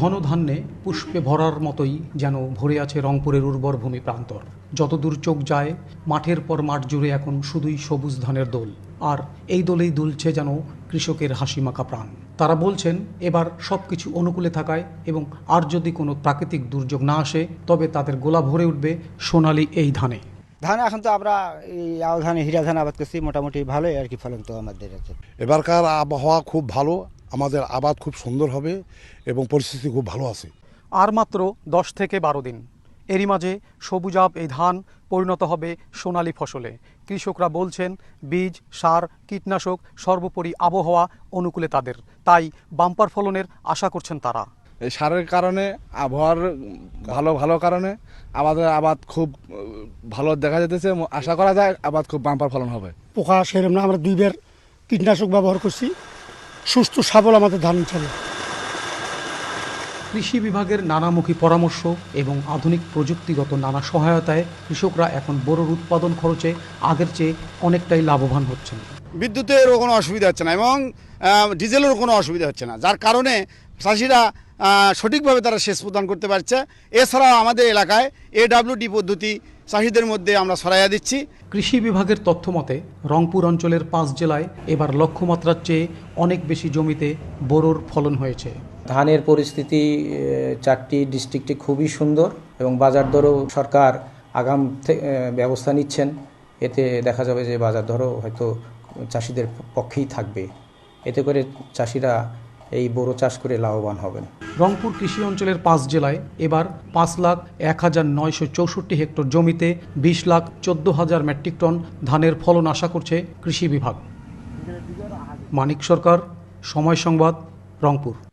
ধনধান্যে পুষ্পে ভরার মতোই যেন ভরে আছে রংপুরের উর্বর ভূমি প্রান্তর। যতদূর চোখ যায় মাঠের পর মাঠ জুড়ে এখন শুধুই সবুজ ধানের দোল আর এই দোলেই দুলছে যেন কৃষকের হাসিমাখা প্রাণ। তারা বলছেন এবার সব কিছু অনুকূলে থাকায় এবং আর যদি কোনো প্রাকৃতিক দুর্যোগ না আসে তবে তাদের গোলা ভরে উঠবে সোনালি এই ধানে। ধান এখন তো আমরা এই আও ধান হীরা ধান আবাদ করছি মোটামুটি ভালোই আর কি ফলন তো আমাদের আছে। এবারকার আবহাওয়া খুব ভালো আমাদের আবাদ খুব সুন্দর হবে এবং পরিস্থিতি খুব ভালো আছে। আর মাত্র দশ থেকে বারো দিন। এরই মাঝে সবুজাব এই ধান পরিণত হবে সোনালী ফসলে। কৃষকরা বলছেন বীজ সার কীটনাশক সর্বোপরি আবহাওয়া অনুকূলে তাদের। তাই বাম্পার ফলনের আশা করছেন তারা। এই সারের কারণে আবহাওয়ার ভালো ভালো কারণে আমাদের আবাদ খুব ভালো দেখা যেতেছে আশা করা যায় আবাদ খুব বাম্পার ফলন হবে। পোকা সেরম না আমরা দুইবার কীটনাশক ব্যবহার করছি। সুস্থ সাবল আমাদের ধান চলে। কৃষি বিভাগের নানামুখী পরামর্শ এবং আধুনিক প্রযুক্তিগত নানা সহায়তায় কৃষকরা এখন বোরোর উৎপাদন খরচে আগের চেয়ে অনেকটাই লাভবান হচ্ছেন। বিদ্যুতেরও কোনো অসুবিধা হচ্ছে না এবং ডিজেলেরও কোনো অসুবিধা হচ্ছে না যার কারণে চাষিরা সঠিকভাবে তারা সেচ প্রদান করতে পারছে। এছাড়াও আমাদের এলাকায় এডাব্লিউডি পদ্ধতি চাষিদের মধ্যে আমরা ছড়াইয়া দিচ্ছি। কৃষি বিভাগের তথ্য মতে রংপুর অঞ্চলের পাঁচ জেলায় এবার লক্ষ্যমাত্রার চেয়ে অনেক বেশি জমিতে বোরোর ফলন হয়েছে। ধানের পরিস্থিতি চারটি ডিস্ট্রিক্টে খুবই সুন্দর এবং বাজার দরও সরকার আগাম ব্যবস্থা নিচ্ছেন। এতে দেখা যাবে যে বাজার দরও হয়তো চাষিদের পক্ষেই থাকবে। এতে করে চাষিরা এই বোরো চাষ করে লাভবান হবেন। রংপুর কৃষি অঞ্চলের পাঁচ জেলায় এবার পাঁচ লাখ এক হাজার নয়শো চৌষট্টি হেক্টর জমিতে বিশ লাখ চোদ্দ হাজার মেট্রিক টন ধানের ফলন আশা করছে কৃষি বিভাগ। মানিক সরকার, সময় সংবাদ, রংপুর।